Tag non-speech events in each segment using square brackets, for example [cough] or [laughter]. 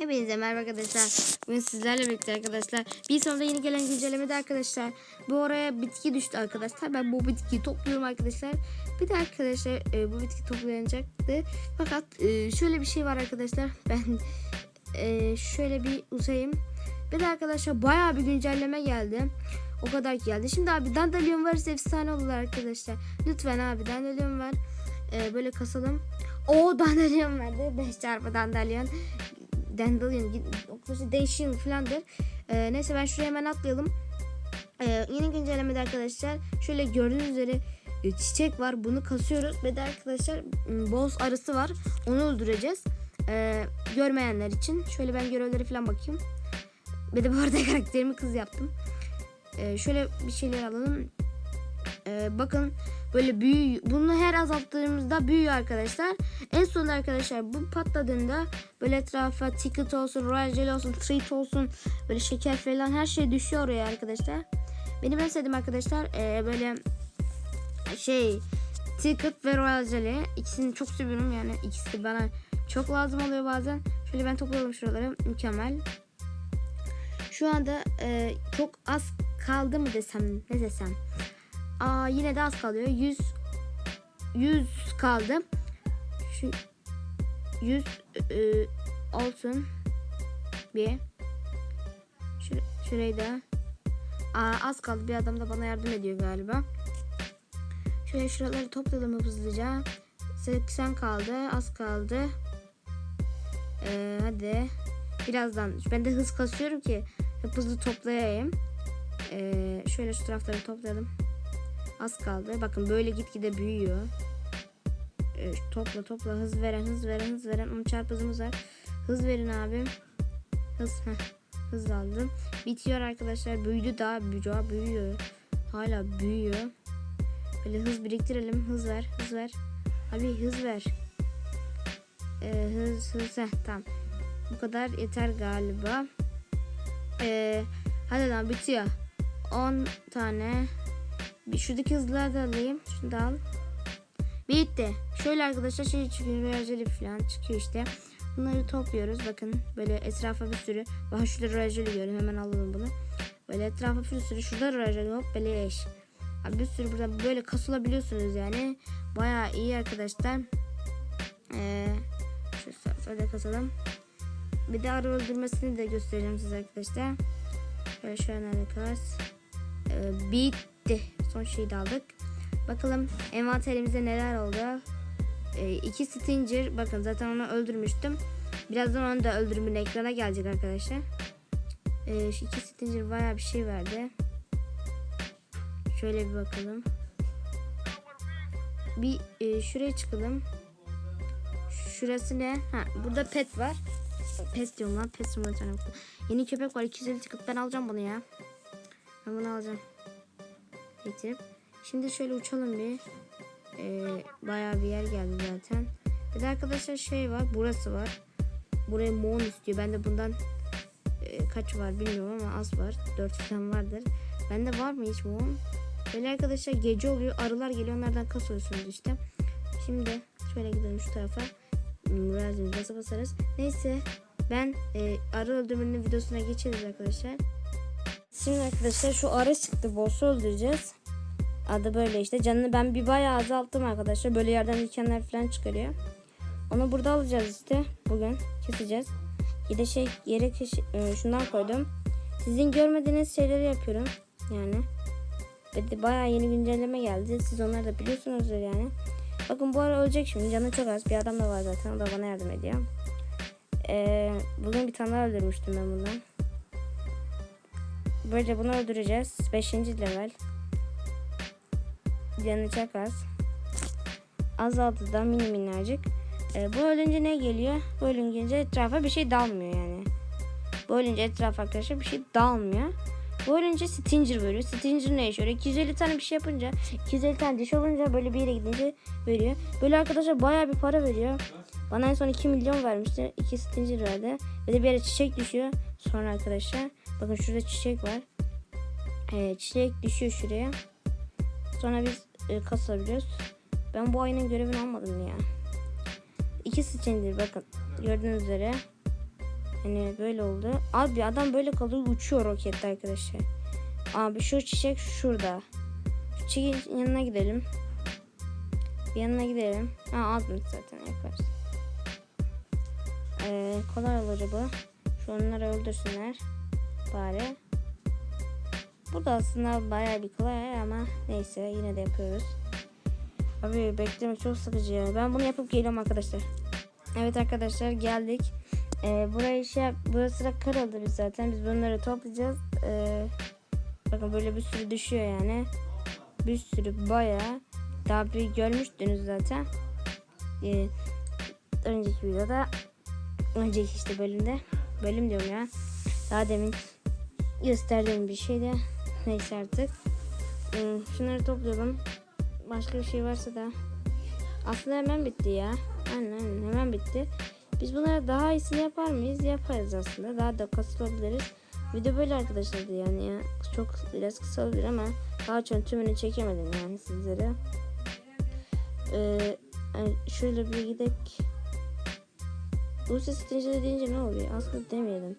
Hepinize merhaba arkadaşlar. Bugün sizlerle birlikte arkadaşlar. Bir sonunda yeni gelen güncellemede arkadaşlar. Bu oraya bitki düştü arkadaşlar. Ben bu bitkiyi topluyorum arkadaşlar. Bir de arkadaşlar e, bu bitki toplanacaktı. Fakat e, şöyle bir şey var arkadaşlar. [laughs] Ben e, şöyle bir uzayayım. Bir de arkadaşlar bayağı bir güncelleme geldi. O kadar ki geldi. Şimdi abi Dandelion varsa efsane olur arkadaşlar. Lütfen abi Dandelion ver. E, böyle kasalım. O [laughs] Dandelion verdi. 5 çarpı Dandelion. Dandelion değişim falandır. Ee, neyse ben şuraya hemen atlayalım. Ee, yeni güncellemede arkadaşlar şöyle gördüğünüz üzere e, çiçek var. Bunu kasıyoruz. Ve de arkadaşlar boz arısı var. Onu öldüreceğiz. Ee, görmeyenler için. Şöyle ben görevleri falan bakayım. Ve de bu arada [laughs] karakterimi kız yaptım. Ee, şöyle bir şeyler alalım. Ee, bakın böyle büyüyor. Bunu her azalttığımızda büyüyor arkadaşlar. En sonunda arkadaşlar bu patladığında böyle etrafa ticket olsun, royal jelly olsun, treat olsun, böyle şeker falan her şey düşüyor oraya arkadaşlar. Benim en sevdiğim arkadaşlar ee, böyle şey ticket ve royal jelly ikisini çok seviyorum yani ikisi bana çok lazım oluyor bazen. Şöyle ben toplayalım şuraları mükemmel. Şu anda ee, çok az kaldı mı desem ne desem. Aa yine de az kalıyor. 100 100 kaldı. Şu 100 e, olsun. Bir. Şur şurayı da. Aa, az kaldı. Bir adam da bana yardım ediyor galiba. Şöyle şuraları toplayalım hızlıca. 80 kaldı. Az kaldı. Ee, hadi. Birazdan. Ben de hız kasıyorum ki hızlı toplayayım. Ee, şöyle şu tarafları toplayalım. Az kaldı. Bakın böyle gitgide büyüyor. Ee, topla topla hız veren hız veren hız veren. Onun çarp hızımız var. Hız verin abim. Hız heh, hız aldım. Bitiyor arkadaşlar. Büyüdü daha büyüyor. büyüyor. Hala büyüyor. Böyle hız biriktirelim. Hız ver. Hız ver. Abi hız ver. Ee, hız hız. Heh, tamam. Bu kadar yeter galiba. Ee, hadi lan bitiyor. 10 tane bir şuradaki hızlıları da alayım. Şunu da al. Bitti. Şöyle arkadaşlar şey çıkıyor. Rojeli falan çıkıyor işte. Bunları topluyoruz. Bakın böyle etrafa bir sürü. Bak şurada rojeli görüyorum. Hemen alalım bunu. Böyle etrafa bir sürü. Şurada rojeli hop beleş. Abi bir sürü burada böyle kasılabiliyorsunuz yani. Bayağı iyi arkadaşlar. Ee, şöyle kasalım. Bir de arı öldürmesini de göstereceğim size arkadaşlar. Şöyle şöyle kas. Ee, bitti. Son şeyi de aldık. Bakalım envanterimizde neler oldu. Ee, iki Stinger. Bakın zaten onu öldürmüştüm. Birazdan onu da öldürümün ekrana gelecek arkadaşlar. Ee, şu iki Stinger bayağı bir şey verdi. Şöyle bir bakalım. Bir e, şuraya çıkalım. Şurası ne? Ha, burada pet var. Pet diyorum lan. Pet simülatörü. Yeni köpek var. 250 tıkıp ben alacağım bunu ya. Ben bunu alacağım. Getirip. Şimdi şöyle uçalım bir. Ee, bayağı bir yer geldi zaten. Bir de arkadaşlar şey var. Burası var. Buraya Moon istiyor. Ben de bundan e, kaç var bilmiyorum ama az var. 4 falan vardır. Bende var mı hiç Moon? Böyle arkadaşlar gece oluyor. Arılar geliyor. Onlardan kasıyorsunuz işte. Şimdi şöyle gidelim şu tarafa. Murazim basa basarız. Neyse ben e, arı öldürmenin videosuna geçeriz arkadaşlar. Şimdi arkadaşlar şu arı çıktı. Boss'u öldüreceğiz. Adı böyle işte. Canını ben bir bayağı azalttım arkadaşlar. Böyle yerden dikenler falan çıkarıyor. Onu burada alacağız işte. Bugün keseceğiz. Bir de şey yere e, şundan koydum. Sizin görmediğiniz şeyleri yapıyorum. Yani. Ve de bayağı yeni güncelleme geldi. Siz onları da biliyorsunuzdur yani. Bakın bu ara ölecek şimdi. Canı çok az. Bir adam da var zaten. O da bana yardım ediyor. Ee, bugün bir tane öldürmüştüm ben bundan. Böylece bunu öldüreceğiz. 5. level. Çok az. Azaldı da mini minnacık. Ee, bu ölünce ne geliyor? Bu ölünce etrafa bir şey dalmıyor yani. Bu ölünce etrafa arkadaşlar bir şey dalmıyor. Bu ölünce Stinger veriyor. Stinger ne yaşıyor? 250 tane bir şey yapınca 250 tane diş olunca böyle bir yere gidince veriyor. Böyle arkadaşlar bayağı bir para veriyor. Bana en son 2 milyon vermişti. 2 Stinger verdi. Ve de bir yere çiçek düşüyor. Sonra arkadaşlar bakın şurada çiçek var. Ee, çiçek düşüyor şuraya. Sonra biz e, kasabiliyoruz. Ben bu ayının görevini almadım ya. İki Stinger bakın. Gördüğünüz üzere. Yani böyle oldu. Abi adam böyle kalıyor uçuyor rokette arkadaşlar. Abi şu çiçek şurada. Şu çiçeğin yanına gidelim. Bir yanına gidelim. Ha aldım zaten yaparız. Ee, kolay olur bu. Şu onları öldürsünler. Bari. Bu da aslında bayağı bir kolay ama neyse yine de yapıyoruz. Abi beklemek çok sıkıcı ya. Ben bunu yapıp geliyorum arkadaşlar. Evet arkadaşlar geldik. Ee, burayı şey yap, burası da kırıldı biz zaten. Biz bunları toplayacağız. Ee, bakın böyle bir sürü düşüyor yani. Bir sürü bayağı. Daha bir görmüştünüz zaten. Ee, önceki videoda önceki işte bölümde bölüm diyorum ya. Daha demin gösterdiğim bir şeydi. Neyse artık. Ee, şunları toplayalım. Başka bir şey varsa da. Aslında hemen bitti ya. Aynen aynen hemen bitti. Biz bunlara daha iyisini yapar mıyız? Yaparız aslında. Daha da kasılabiliriz. Video böyle arkadaşlar da yani ya. Çok biraz kısa olabilir ama daha çok tümünü çekemedim yani sizlere. Ee, yani şöyle bir gidelim. Bu ses deyince ne oluyor? Aslında demeyelim.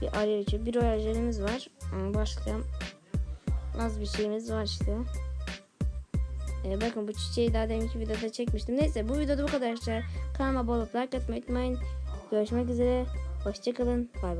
Bir arayıcı, bir arayıcımız var. Ama Başka az bir şeyimiz var işte. Ee, bakın bu çiçeği daha deminki videoda çekmiştim. Neyse bu videoda bu kadar arkadaşlar. Kanalıma abone olup like atmayı unutmayın. Görüşmek üzere. Hoşçakalın. Bay bay.